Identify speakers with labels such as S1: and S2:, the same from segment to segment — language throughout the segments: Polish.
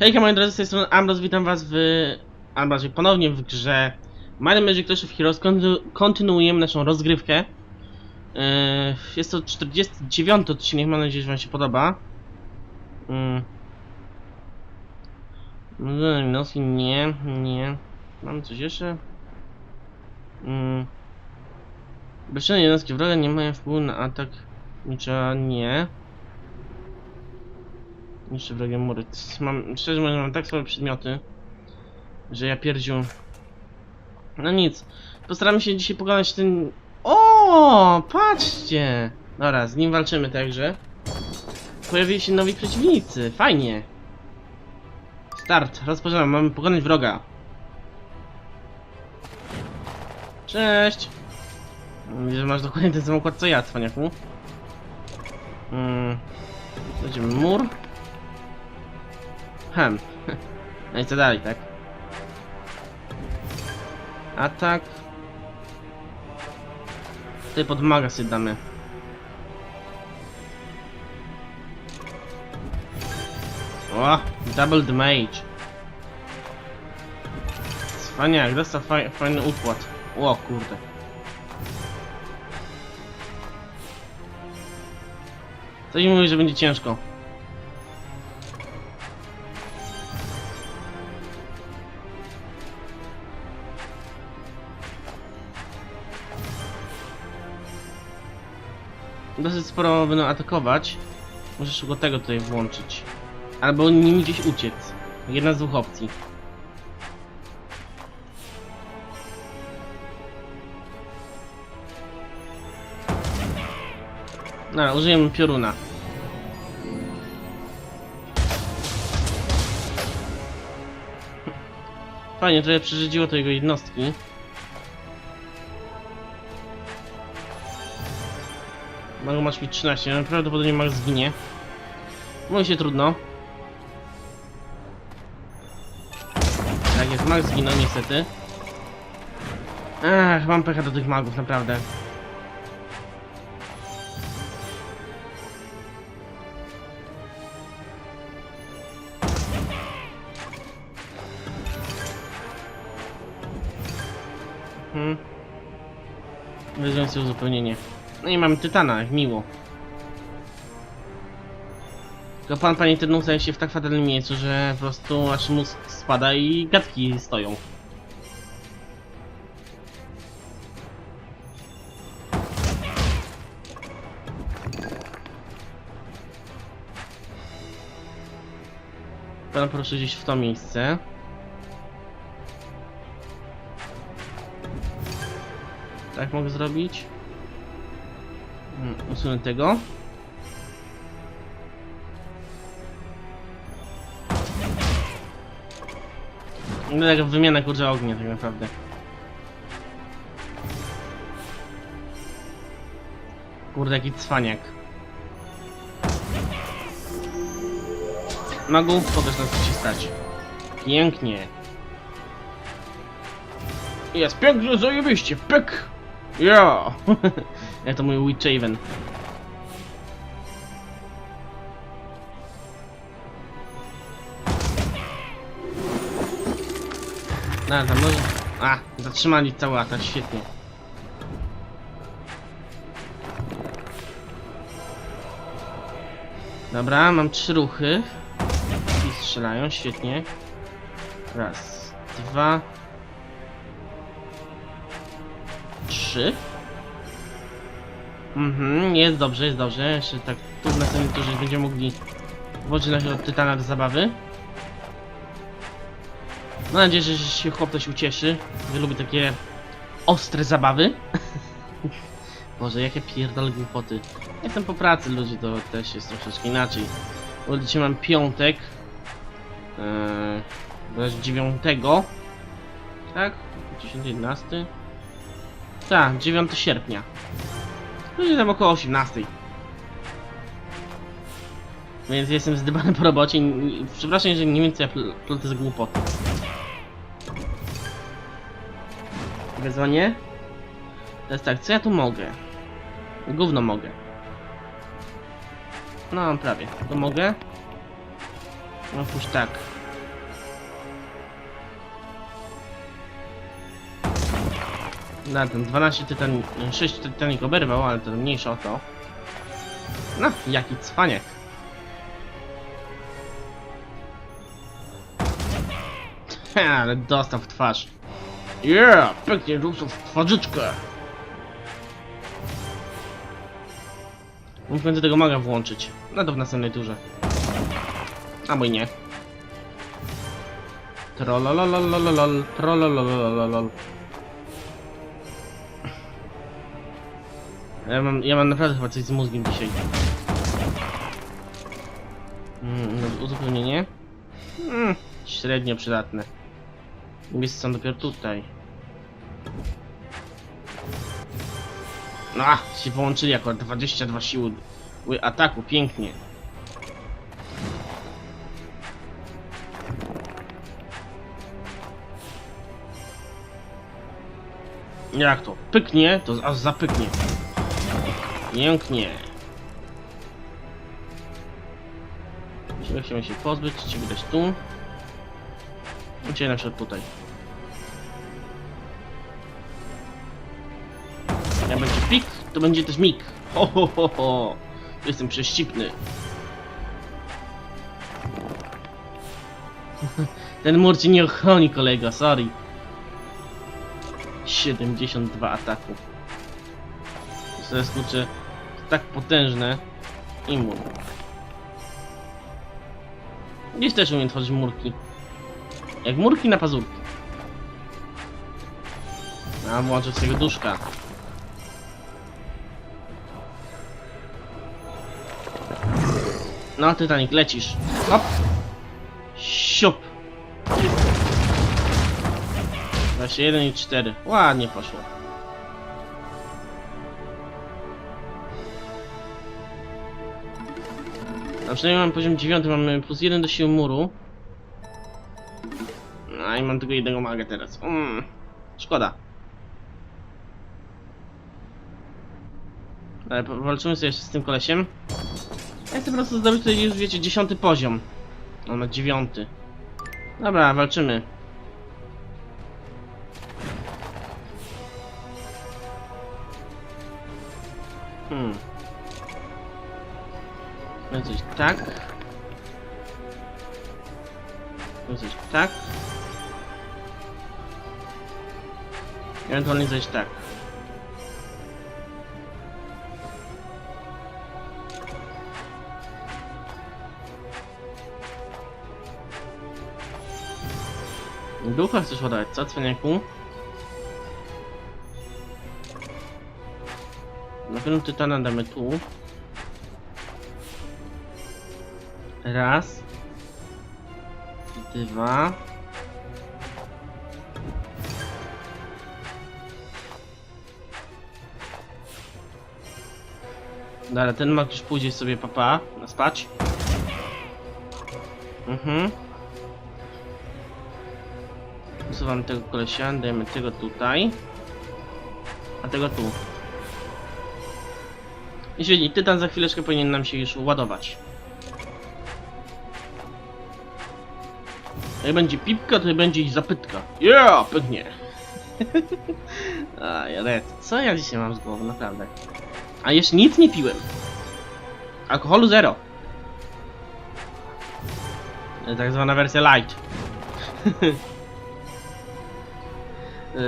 S1: Hejka moi drodzy, z tej strony Ambros, witam was w... a bardziej ponownie w grze Mario Magic Clash of Heroes. Konty- kontynuujemy naszą rozgrywkę. Yy, jest to 49 odcinek, mam nadzieję, że wam się podoba. Yy. Noski, nie, nie. Mam coś jeszcze? Yy. Bezczelne jednostki wroga nie mają wpływu na atak Micza, nie. Niszczy wrogie mury. Mam, szczerze mówiąc, mam tak słabe przedmioty, że ja pierdziu. No nic. Postaramy się dzisiaj pogadać ten... O, patrzcie! Dobra, z nim walczymy także. Pojawili się nowi przeciwnicy, fajnie. Start, rozpoczynamy, mamy pokonać wroga. Cześć! Widzę, że masz dokładnie ten sam układ co ja, cwaniaku. Mm. Będziemy mur. Hem. No i co dalej, tak? Atak. Tutaj pod maga sobie damy. O, double damage. Cwaniak, dostał faj, fajny układ. O kurde. Coś mi mówi, że będzie ciężko. Dosyć sporo będą atakować. Muszę szybko tego tutaj włączyć. Albo nimi gdzieś uciec. Jedna z dwóch opcji. No, użyjemy pioruna. Fajnie, trochę przerzedziło to jego jednostki. Mago masz mi 13, no prawdopodobnie Max zginie. Mówi się trudno. Tak jest, Max zginął niestety. Ach, mam pecha do tych magów, naprawdę. Hmm. Wyzwiąć sobie uzupełnienie. No i mamy Tytana, jak miło. Tylko pan pani ten ustaje się w tak fatalnym miejscu, że po prostu aż mózg spada i gadki stoją. Pan proszę gdzieś w to miejsce. Tak mogę zrobić. Mm, Usunę tego. No taka wymiana kurczę ognia tak naprawdę. Kurde jaki cwaniak. Magu, pokaż nam co się stać. Pięknie. Jest pięknie, zajebiście, pyk! Ja! Jak to mój Witchaven. No, tam może... A, zatrzymali cały atak, świetnie. Dobra, mam trzy ruchy. I strzelają, świetnie. Raz, dwa, trzy. Mhm, jest dobrze, jest dobrze. Jeszcze tak tu w następnym turze będziemy mogli włożyć naszego tytana do zabawy. Mam nadzieję, że się chłop też ucieszy, że lubi takie ostre zabawy. Boże, jakie pierdol głupoty. Jestem po pracy, ludzie, to też jest troszeczkę inaczej. Bo dzisiaj mam piątek. Eee, dziewiątego. Tak? 10, 11. Tak, 9 sierpnia. Ludzie tam około 18. Więc jestem zdybany po robocie. Przepraszam, że nie wiem co ja pl- plotę z głupoty. Wezwanie? Teraz tak, co ja tu mogę? Gówno mogę. No, prawie. To mogę? No pójść tak. Na ten 12 tytan... 6 tytanik oberwał, ale to mniejsza o to. No, jaki cwaniak. Ale dostał w twarz. Yeah, pięknie rzucał w twarzyczkę. W końcu tego mogę włączyć. No to w następnej turze. Albo i nie. Trollololololol, trollololololol. Ja mam, ja mam naprawdę chyba coś z mózgiem dzisiaj. Mm, no, uzupełnienie. Mm, średnio przydatne. Miejsce są dopiero tutaj. No, się połączyli jako 22 siły ły- ataku, pięknie. Jak to? Pyknie, to aż zapyknie. Pięknie. Musimy chcemy się pozbyć, ciebie dać tu. Ciebie na przykład tutaj. Jak będzie pik, to będzie też mik. Ho, ho, ho, ho. Jestem prześcipny. Ten mur ci nie ochroni, kolego, sorry. 72 ataku. Jest kurczę tak potężne. I mur. Gdzieś też umiem tworzyć murki. Jak murki na pazurki. A włączę swojego duszka. No, Titanic, lecisz. Hop. Siup. 21 i 4. Ładnie poszło. A przynajmniej mam poziom 9, mamy plus 1 do siły muru. A i mam tylko jednego maga teraz. Mm, szkoda. Ale walczymy sobie jeszcze z tym kolesiem. Ja chcę po prostu zdobyć tutaj już wiecie, 10 poziom. On ma 9. Dobra, walczymy. 90, tak. 90, tak. 21, tak. Ducha chcesz oddać, co cwaniaku? Na pewno tytana damy tu. Raz. Dwa. Dobra, ten mak już pójdzie sobie papa na spać. Mhm. Usuwam tego kolesia, dajemy tego tutaj. A tego tu. I świetnie, tytan za chwileczkę powinien nam się już ładować. Jak będzie pipka, to będzie i zapytka. Yeah, pewnie. A, Jared, co ja dzisiaj mam z głową, naprawdę. A jeszcze nic nie piłem. Alkoholu zero. Tak zwana wersja light.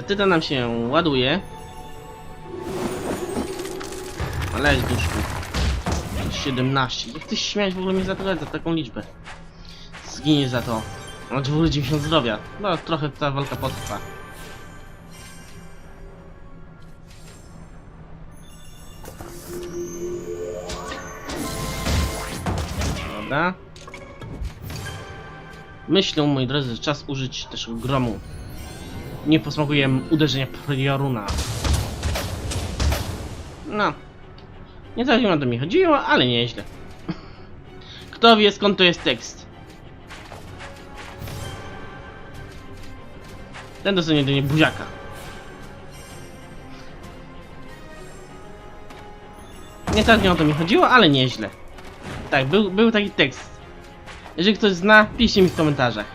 S1: Tytan nam się ładuje. Ale duszku. 17. Jak ty śmiałeś w ogóle mnie za taką liczbę? Zginie za to. Ma 90 zdrowia. No, trochę ta walka potrwa. Dobra. Myślę, moi drodzy, czas użyć też gromu. Nie posmakuję uderzenia Prioruna. No. Nie całkiem o to mi chodziło, ale nieźle. Kto wie skąd to jest tekst? Ten dostanie do niej buziaka. Nie całkiem o to mi chodziło, ale nieźle. Tak, był, był taki tekst. Jeżeli ktoś zna, piszcie mi w komentarzach.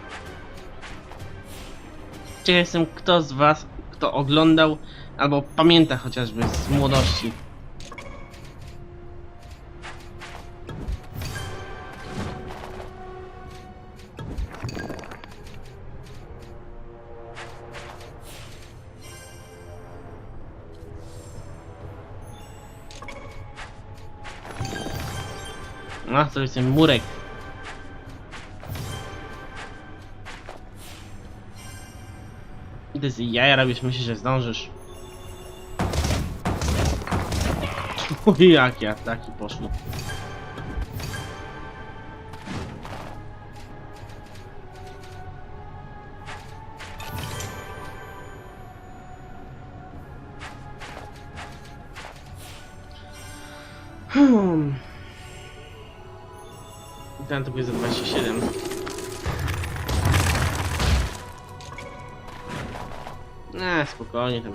S1: Ciekaw jestem, kto z was, kto oglądał, Albo pamięta chociażby z młodości. A, to jest ten murek. Ty z jaja robisz, myślisz, że zdążysz. O, jakie ataki poszły. To będzie za 27. Nie, spokojnie tam.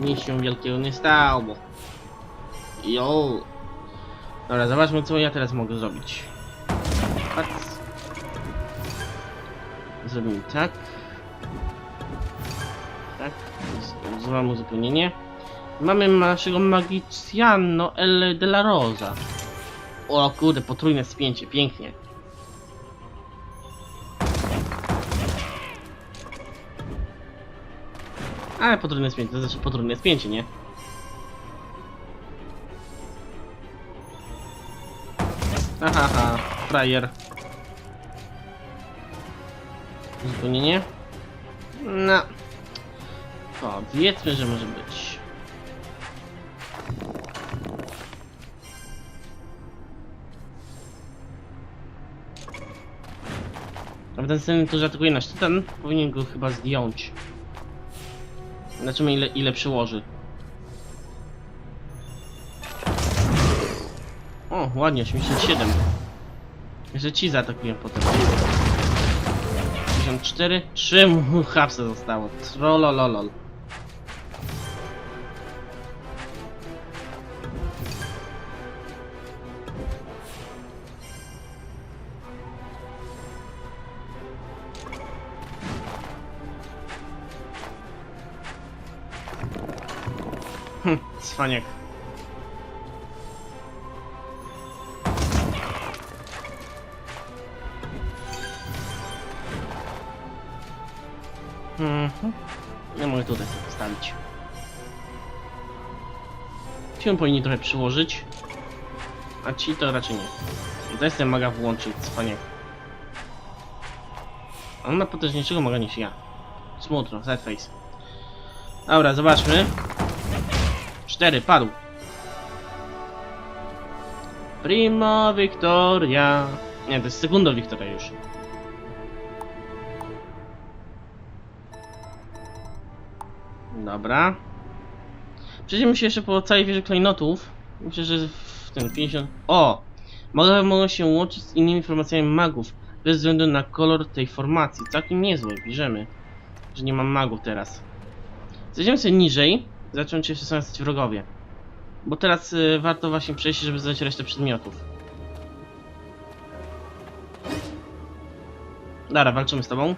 S1: Nic się wielkiego nie stało. bo- Jo. Dobra, zobaczmy co ja teraz mogę zrobić. Patrz. Zrobimy tak. Tak. Używam uzupełnienie. Mamy naszego Magiciano L de la Rosa. O kurde, potrójne spięcie, pięknie. Ale potrójne spięcie, to znaczy potrójne spięcie, nie? Aha, aha, frajer. Uzupełnienie? No. Powiedzmy, że może być. A ten syn, który atakuje nasz tytan, powinien go chyba zdjąć. Zobaczymy ile, ile przyłoży. O, ładnie, 87. Jeszcze ci zaatakują potem. 54. 3 mu hapse zostało. Trollololol. Cwaniak. Mhm. Ja mogę tutaj sobie postawić. Ci on powinni trochę przyłożyć. A ci to raczej nie. Jest ten maga włączyć, cwaniak. On ma potężniejszego maga niż ja. Smutno, sad face. Dobra, zobaczmy. Cztery, padł. Prima Victoria. Nie, to jest sekundo Victoria już. Dobra. Przejdziemy się jeszcze po całej wieży klejnotów. Myślę, że w tym 50... O! Mogę, mogą się łączyć z innymi formacjami magów. Bez względu na kolor tej formacji. Całkiem niezłe, bierzemy. Że nie mam magów teraz. Zejdziemy sobie niżej. Zacząć się stać wrogowie. Bo teraz y, warto właśnie przejść, żeby zdać resztę przedmiotów. Dobra, walczymy z tobą.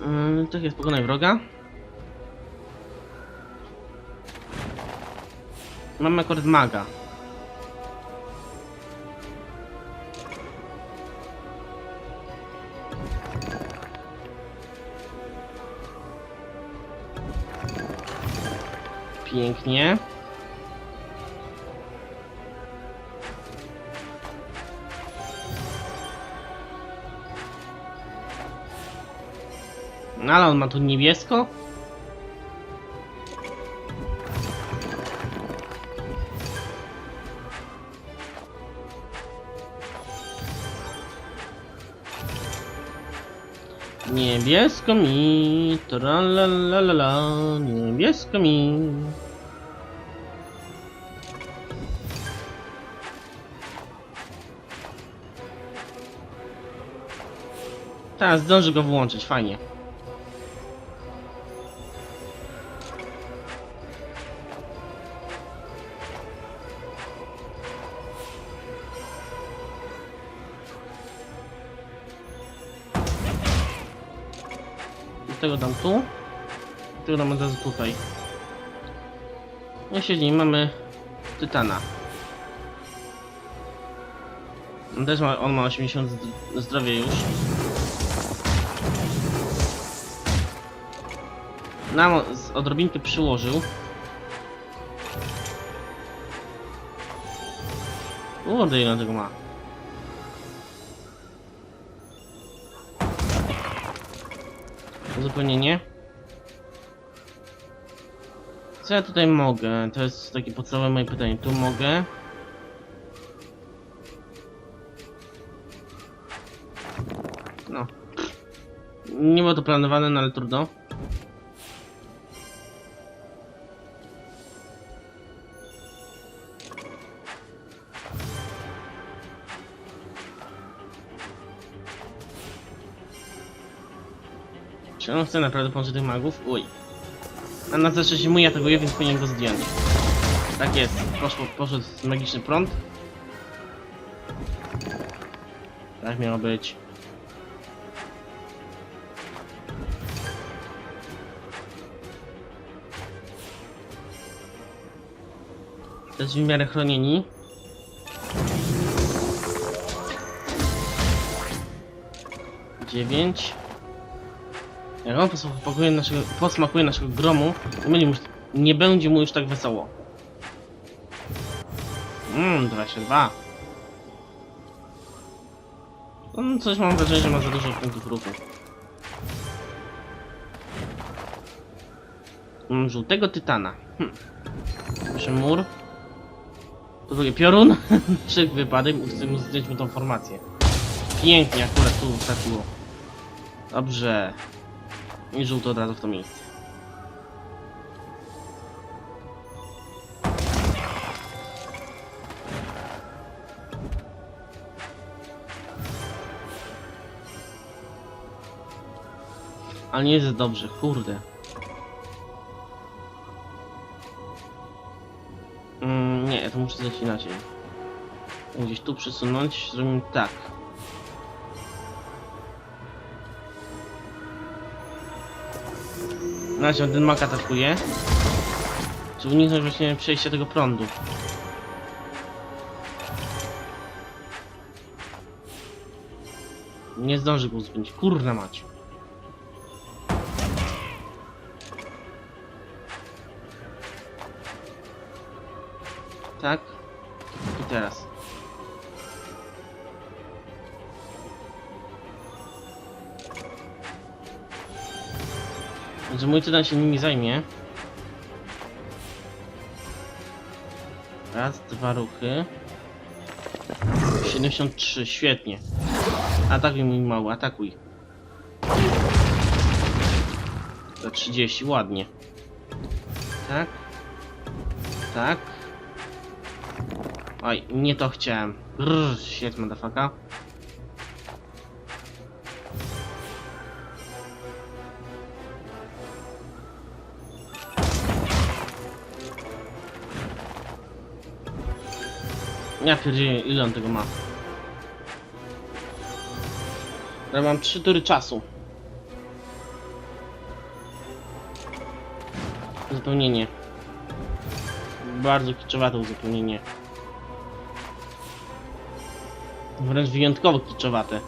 S1: Yy, tak jest, pokonaj wroga. Mamy akurat maga. Pięknie. No ale on ma tu niebiesko? Niebiesko mi, tralalala, niebiesko mi. Teraz zdąży go włączyć, fajnie. Tego dam tu. Tu nam od razu tutaj. No siedzi, mamy Tytana. On też ma, on ma 80 zdr- zdrowia już. Nam odrobinkę przyłożył. Kurde, ile tego ma. Uzupełnienie. Co ja tutaj mogę? To jest takie podstawowe moje pytanie. Tu mogę. No. Nie było to planowane, no ale trudno. Czy on chce naprawdę połączyć tych magów? Uj. A na zawsze się mu ja tego je, więc powinien go zdjąć. Tak jest. Poszło, poszedł magiczny prąd. Tak miało być. Jesteśmy w miarę chronieni. Dziewięć. Jak on posmakuje naszego, posmakuje naszego gromu, to będzie mu, nie będzie mu już tak wesoło. Mmm, 22. No, coś mam wrażenie, że ma za dużo punktów ruchu. Mam żółtego tytana. Hm. Proszę mur. Po drugie piorun. Wszelki wypadek, chcę mu zdjąć mu tą formację. Pięknie akurat tu trafiło. Dobrze. I żółto od razu w to miejsce. Ale nie jest dobrze, kurde. Mm, nie, to muszę coś inaczej. Gdzieś tu przesunąć, zrobimy tak. Na razie ten mak atakuje. Żeby uniknąć właśnie przejścia tego prądu. Nie zdąży go uzupełnić. Kurna mać. Tak. Że mój tytan się nimi zajmie. Raz, dwa ruchy. 73, świetnie. Atakuj mój mały, atakuj. Za 30, ładnie. Tak. Tak. Oj, nie to chciałem. Brrr, shit, motherfucker. Ja pierdzielę, ile on tego ma? Ja mam 3 tury czasu. Uzupełnienie. Bardzo kiczowate uzupełnienie. Wręcz wyjątkowo kiczowate.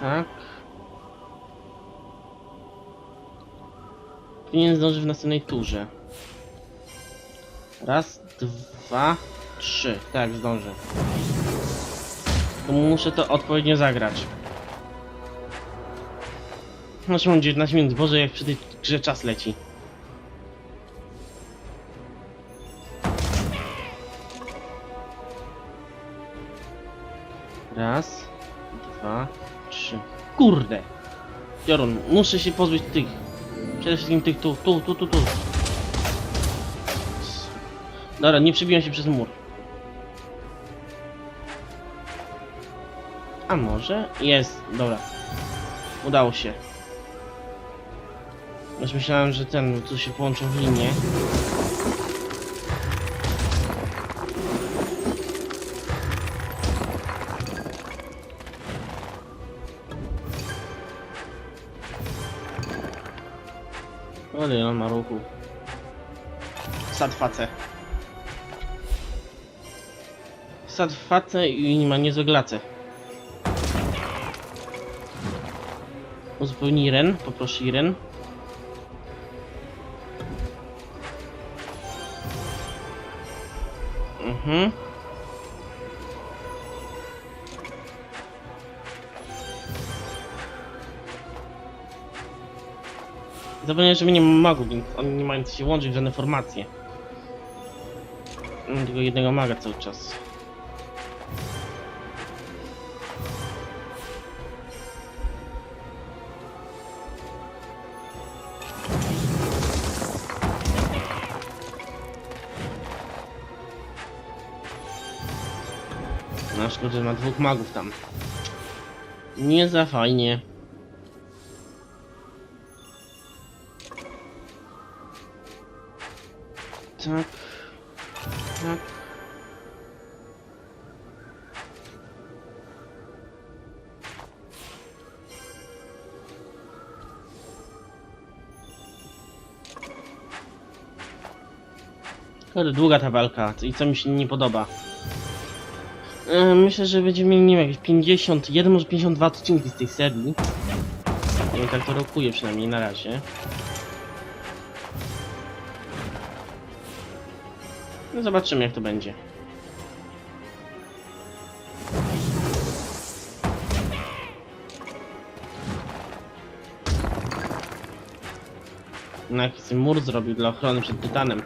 S1: Tak. Powinien zdążyć w następnej turze. Raz, dwa, trzy. Tak, zdążę. To muszę to odpowiednio zagrać. Znaczy mam 19 minut. Boże, jak przy tej grze czas leci. Kurde! Piorun, muszę się pozbyć tych. Przede wszystkim tych tu, tu, tu, tu, tu. Dobra, nie przebiłem się przez mur. A może? Jest, dobra. Udało się. Już myślałem, że ten, tu się połączą w linię. Ale on ma ruchu. Sad face. Sad face i nie ma niezłe glace. Uzupełnij Iren, poproszę Iren. Mhm. Zapomniałem, że my nie mamy magów, więc oni nie mają co się łączyć w żadne formacje. Mam tylko jednego maga cały czas. Nasz kurde ma dwóch magów tam. Nie za fajnie. Długa ta walka i co mi się nie podoba. E, Myślę, że będziemy mieli nie wiem, jakieś 51, może 52 odcinki z tej serii. I tak to rokuje przynajmniej na razie. No zobaczymy jak to będzie. No jakiś mur zrobił dla ochrony przed tytanem.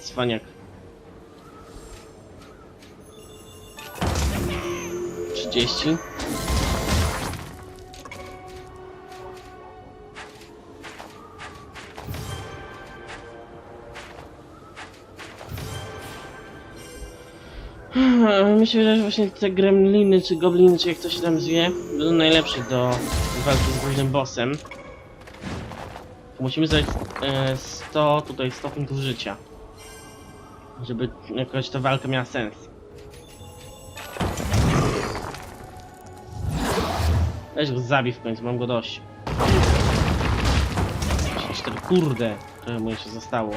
S1: Cwaniak. 30. Myślę, że właśnie te gremliny, czy gobliny, czy jak to się tam zwie, będą najlepsze do walki z głównym bossem. Musimy e, 100, tutaj 100 punktów życia. Żeby jakoś ta walka miała sens. Weź go zabij w końcu, mam go dość. 4 kurde, trochę mu jeszcze zostało.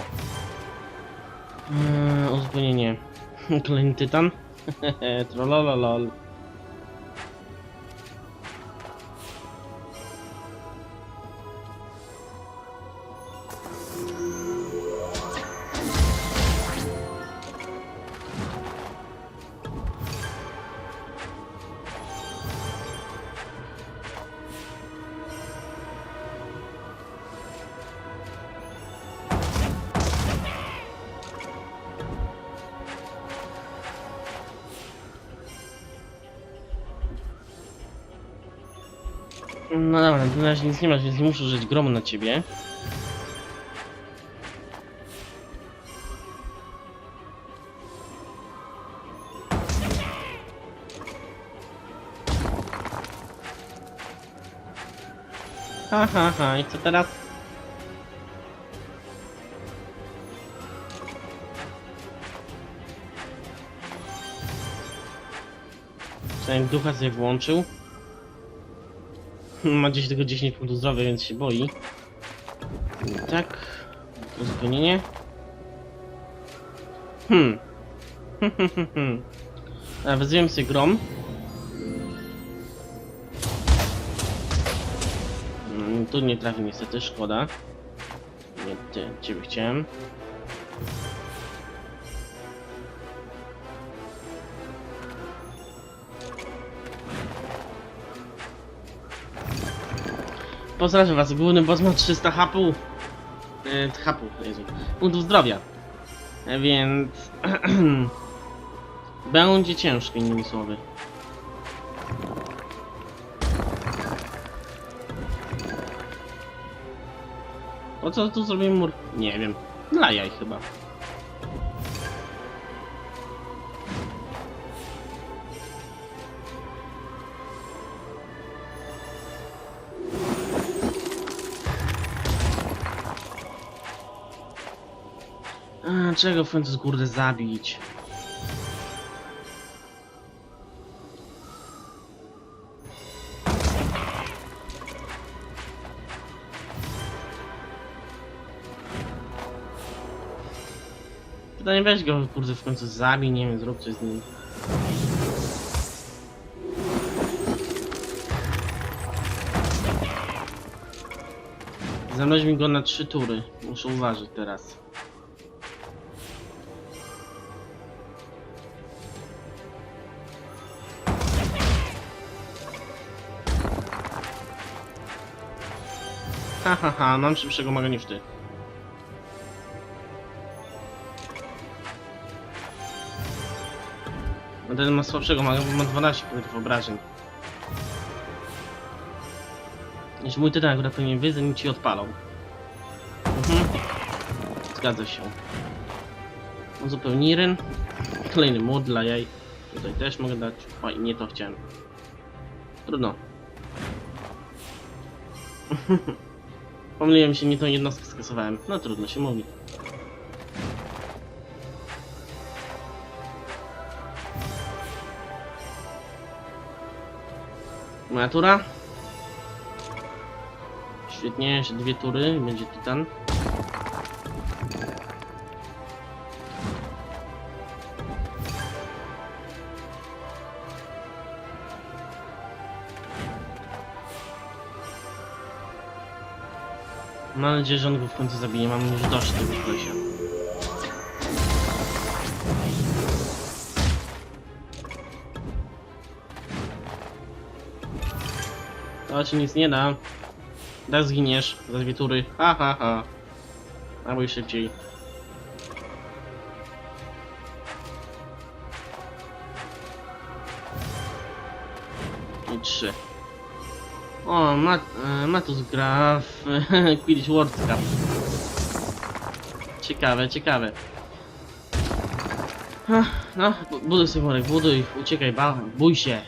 S1: Eee, uzupełnienie. Kolejny tytan. Trollololol. Razie nic nie masz, więc nie muszę użyć gromu na ciebie. Ha ha ha, i co teraz? Przynajmniej ducha sobie włączył. Ma gdzieś tylko 10 punktów zdrowia, więc się boi. Tak. Uzupełnienie. Hmm. A, wezwiemy sobie grom. Mm, Tu nie trafi niestety, szkoda. Nie, ciebie chciałem. Pozdrawiam was, główny boss ma 300 hapu. E, hapu, Jezu. Punktów zdrowia. E, więc... Będzie ciężko, innymi słowy. Po co tu zrobiłem mur? Nie wiem. Dla jaj chyba. Dlaczego w końcu kurde zabić? Pytanie weź go kurde w końcu zabij, nie wiem, zrób coś z nim. Zamroź mi go na trzy tury. Muszę uważać teraz. Ha ha ha, mam szybszego maga niż ty. No ten ma słabszego maga, bo ma 12 punktów obrażeń. Jeśli mój tytan akurat powinien wyjść, zanim ci odpalą. Mhm. Zgadza się. Uzupełnij ryn. Kolejny młot dla jaj. Tutaj też mogę dać. O, i nie to chciałem. Trudno. Pomyliłem się, nie tą jednostkę skasowałem. No trudno się mówi. Moja tura. Świetnie, jeszcze dwie tury będzie tytan. Mam nadzieję, że on go w końcu zabije. Mam już dość tego kolesia. To ci nic nie da. Da zginiesz za dwie tury. Ha ha ha. A bój szybciej. I trzy. O, Mat Matus gra w Quidditch World Cup. Ciekawe, ciekawe. No, bu- buduj sobie worek, buduj, uciekaj, ba, bój się.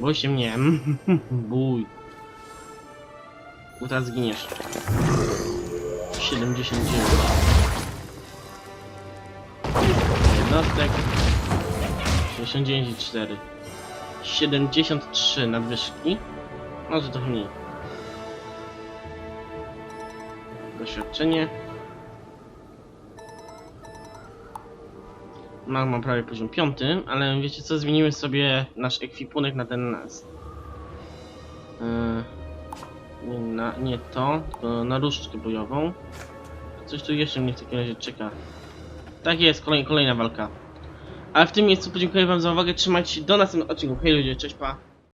S1: Bój się mnie. Bój. Bo teraz zginiesz. 79. Jednostek. 69,4. 73 nadwyżki. Może trochę mniej. Doświadczenie. Mam, prawie poziom piąty, ale wiecie co, zmienimy sobie nasz ekwipunek na ten... Yy, nie, na, nie to, tylko na różdżkę bojową. Coś tu jeszcze mnie w takim razie czeka. Tak jest, kolej, kolejna walka. Ale w tym miejscu podziękuję wam za uwagę, trzymajcie się do następnego odcinku. Hej ludzie, cześć pa!